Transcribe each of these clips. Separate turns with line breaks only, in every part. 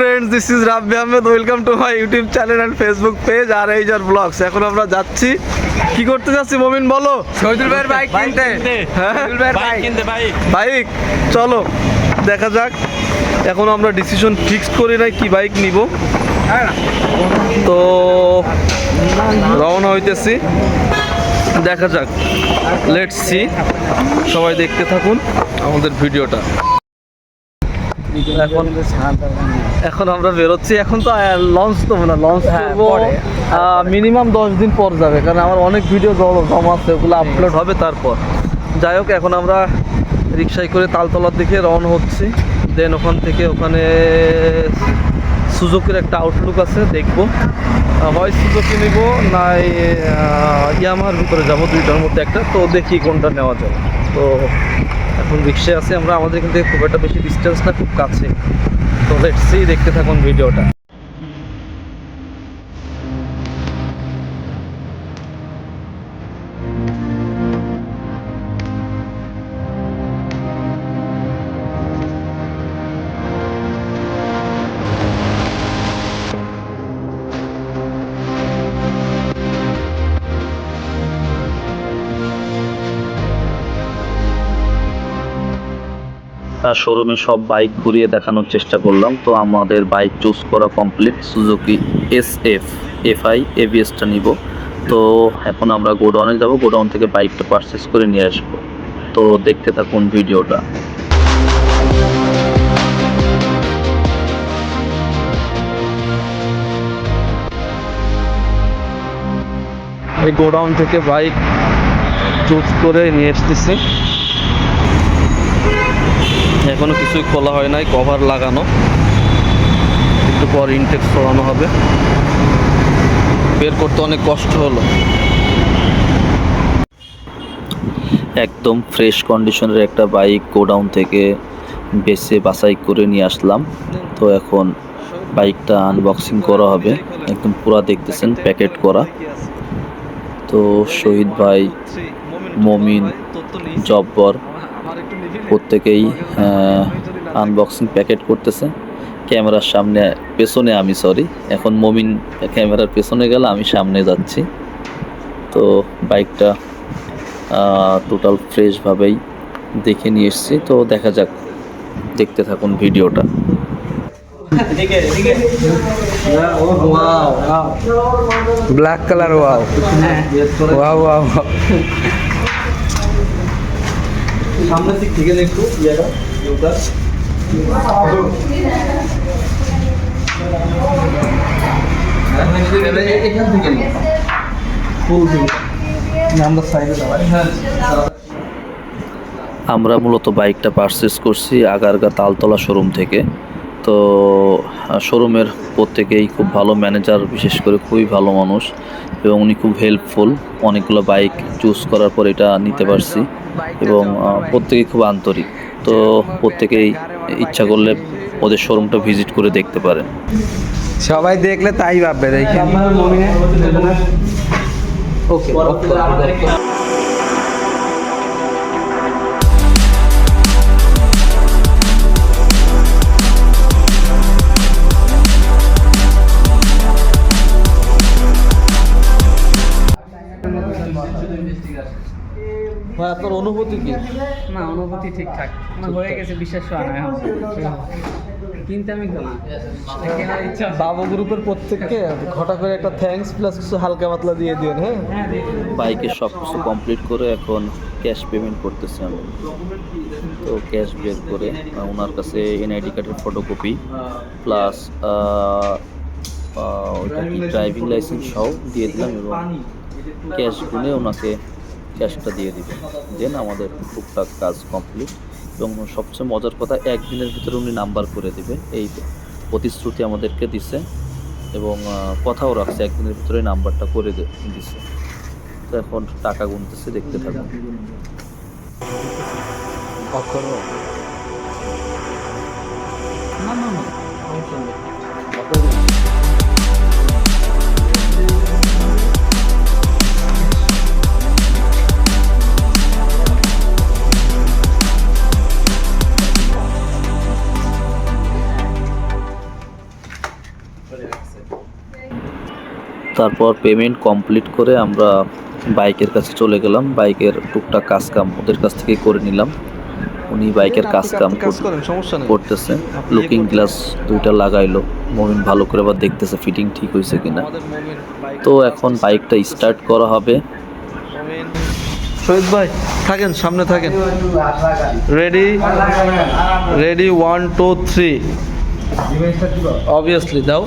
Friends this is Rabbi Ahmed welcome to my YouTube channel and Facebook page আর এইজার vlogs এখন আমরা যাচ্ছি। কি করতে যাচ্ছি মমিন বলো?
শহীদুল ভাইয়ের বাইক কিনতে।
হ্যাঁ?
শহীদুল ভাইয়ের
বাইক কিনতে বাইক।
বাইক? চলো দেখা যাক। এখন আমরা ডিসিশন ফিক্সড করি নাই কি বাইক নিব। তো রওনা হইতেছি। দেখা যাক। লেটস সি সবাই দেখতে থাকুন আমাদের ভিডিওটা। এখন এখন আমরা বেরোচ্ছি। এখন তো লঞ্চ তো না লঞ্চ
হ্যাঁ,
করব। মিনিমাম দশ দিন পর যাবে কারণ আমার অনেক ভিডিও জমা আছে ওগুলো আপলোড হবে তারপর। যাই হোক এখন আমরা রিক্সায় করে তালতলার দিকে রওনা হচ্ছি। দেন ওখান থেকে ওখানে সুজুকির একটা আউটলুক আছে দেখব। হয় সুজুকি নিব নাই ইয়ামার ভিতরে যাব দুইটার মধ্যে একটা। তো দেখি কোনটা নেওয়া যাবে। তো এখন রিক্সায় আছে, আমরা আমাদের কিন্তু খুব একটা বেশি ডিস্টেন্স না, খুব কাছে। তো লেটসি দেখতে থাকুন ভিডিওটা
তার শোরুমে সব বাইক ঘুরিয়ে দেখানোর চেষ্টা করলাম। তো আমাদের বাইক চুজ করা complete Suzuki S F FI এভিএসটা নিব। তো এখন আমরা গোডাউনে যাব, গোডাউন থেকে বাইকটা পারচেস করে নিয়ে আসব। তো দেখতে থাকুন ভিডিওটা।
এই গোডাউন থেকে বাইক চুজ করে নিয়ে এসতেছি এখনও কিছুই খোলা হয় নাই কভার লাগানো। একটু পর ইনটেক সরানো হবে। বের করতে অনেক কষ্ট হলো।
একদম ফ্রেশ কন্ডিশনের একটা বাইক গোডাউন থেকে বেছে বাছাই করে নিয়ে আসলাম। তো এখন বাইকটা আনবক্সিং করা হবে। একদম পুরা দেখতেছেন প্যাকেট করা। তো শহীদ ভাই, মমিন, জব্বর প্রত্যেকেই আনবক্সিং প্যাকেট করতেছে। ক্যামেরার সামনে পেছনে আমি সরি এখন মমিন ক্যামেরার পেছনে গেলে আমি সামনে যাচ্ছি। তো বাইকটা টোটাল ফ্রেশভাবেই দেখে নিয়ে এসেছি। তো দেখা যাক দেখতে থাকুন ভিডিওটা।
Black colour wow wow wow
সামনে দিক থেকে একটু ইয়েটা ইউটা এখান থেকে ফুল আমরা সাইডে দাঁড়াই। হ্যাঁ।
আমরা মূলত বাইকটা পারচেস করছি আগারগা তালতলা শোরুম থেকে। তো শোরুমের প্রত্যেকেই খুব ভালো ম্যানেজার বিশেষ করে খুবই ভালো মানুষ এবং উনি খুব হেল্পফুল অনেকগুলো বাইক চুজ করার পর এটা নিতে পারছি। এবং প্রত্যেকে প্রত্যেকেই খুব আন্তরিক। তো প্রত্যেকেই ইচ্ছা করলে ওদের শোরুমটা ভিজিট করে দেখতে পারেন।
সবাই দেখলে তাই ভাববে দেখি।
ওকে অনুভূতি কি?
না অনুভূতি ঠিকঠাক। আমার হয়ে গেছে বিশ্বাস হয় না কিনতে আমি তো না।
বাবু গ্রুপের প্রত্যেককে ঘটা করে একটা থ্যাঙ্কস প্লাস কিছু হালকা পাতলা দিয়ে দিন হ্যাঁ?
হ্যাঁ
বাইকের সব কিছু কমপ্লিট করে এখন ক্যাশ পেমেন্ট করতেছি আমি। তো ক্যাশ বের করে ওনার কাছে এনআইডি কার্ডের ফটোকপি প্লাস ওইটা কি ড্রাইভিং লাইসেন্স সহ দিয়ে দিলাম এবং ক্যাশ গুনে ওনাকে ক্যাশটা দিয়ে দিব। দেন আমাদের টুকটাক কাজ কমপ্লিট এবং সবচেয়ে মজার কথা, একদিনের ভিতরে উনি নাম্বার করে দেবে। এই প্রতিশ্রুতি আমাদেরকে দিছে এবং কথাও রাখছে, একদিনের ভিতরে নাম্বারটা করে দিছে। তো এখন টাকা গুনতেছে, দেখতে থাকুন
না না না।
তারপর পেমেন্ট কমপ্লিট করে আমরা বাইকের কাছে চলে গেলাম। বাইকের টুকটাক কাজ কাম ওদের কাছ থেকে করে নিলাম। উনি বাইকের কাজ কাম করতেছে। লুকিং গ্লাস দুইটা লাগাইলো। মমিন ভালো করে আবার দেখতেছে ফিটিং ঠিক হয়েছে কিনা। তো এখন বাইকটা স্টার্ট করা হবে।
শহীদ ভাই থাকেন সামনে থাকেন। Ready ready one two three obviously দাও।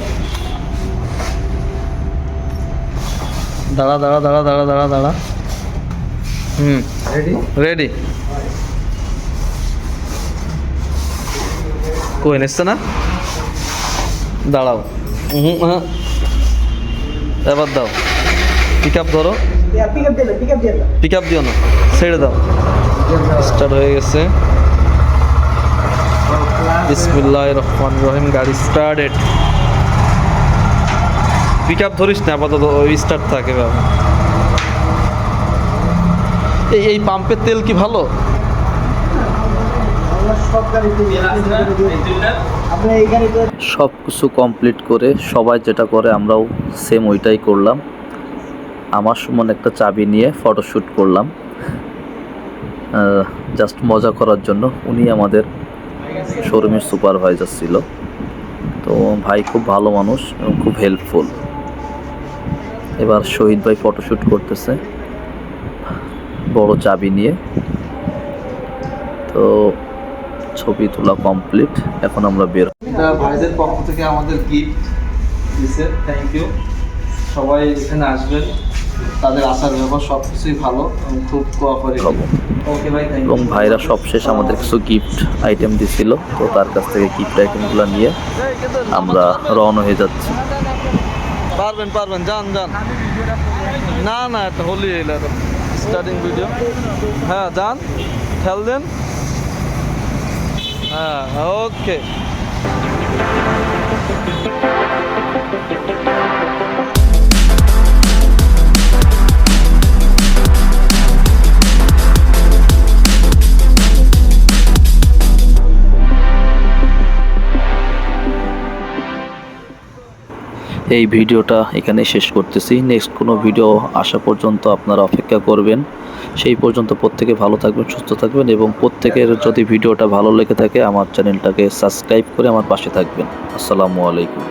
দাঁড়া দাঁড়া দাঁড়া দাঁড়া দাঁড়া দাঁড়া। হুম। রেডি রেডি কই নিচ্ছে না? দাঁড়াও। হুম হ্যাঁ এবার দাও। পিক আপ ধরো। পিক আপ দিও না। ছেড়ে দাও। স্টার্ট হয়ে গেছে। বিসমিল্লাহ রহমান রহিম, গাড়ি স্টার্টেড পিক আপ ধরিস না, আপাতত ওই স্টার্ট থাকে বাবা। এই এই পাম্পের তেল কি ভালো?
সব কিছু কমপ্লিট করে সবাই যেটা করে আমরাও সেম ওইটাই করলাম। আমার সমান একটা চাবি নিয়ে ফটোশ্যুট করলাম। জাস্ট মজা করার জন্য উনি আমাদের শোরুমের সুপারভাইজার ছিল। তো ভাই খুব ভালো মানুষ এবং খুব হেল্পফুল এবার শহীদ ভাই ফটোশ্যুট করতেছে। বড় চাবি নিয়ে। তো ছবি তোলা কমপ্লিট এখন আমরা বের
ভাইদের পক্ষ থেকে আমাদের গিফট দিছে। থ্যাংক ইউ সবাই এখানে আসবেন। তাদের আসার ব্যবহার সব কিছুই ভালো এবং খুব কোঅপারেটিভ ওকে ভাই থ্যাংক
এবং ভাইরা সবশেষ আমাদের কিছু গিফট আইটেম দিছিল তো তার কাছ থেকে গিফট আইটেমগুলো নিয়ে আমরা রওনা হয়ে যাচ্ছি।
পারবেন পারবেন যান যান। না না এটা হোলি এলো স্টার্টিং ভিডিও হ্যাঁ যান খেল দেন। হ্যাঁ ওকে
এই ভিডিওটা এখানে শেষ করতেছি। নেক্সট কোনো ভিডিও আসা পর্যন্ত আপনারা অপেক্ষা করবেন। সেই পর্যন্ত প্রত্যেকে ভালো থাকবেন, সুস্থ থাকবেন এবং প্রত্যেকের যদি ভিডিওটা ভালো লেগে থাকে, আমার চ্যানেলটাকে সাবস্ক্রাইব করে আমার পাশে থাকবেন। আসসালামু আলাইকুম।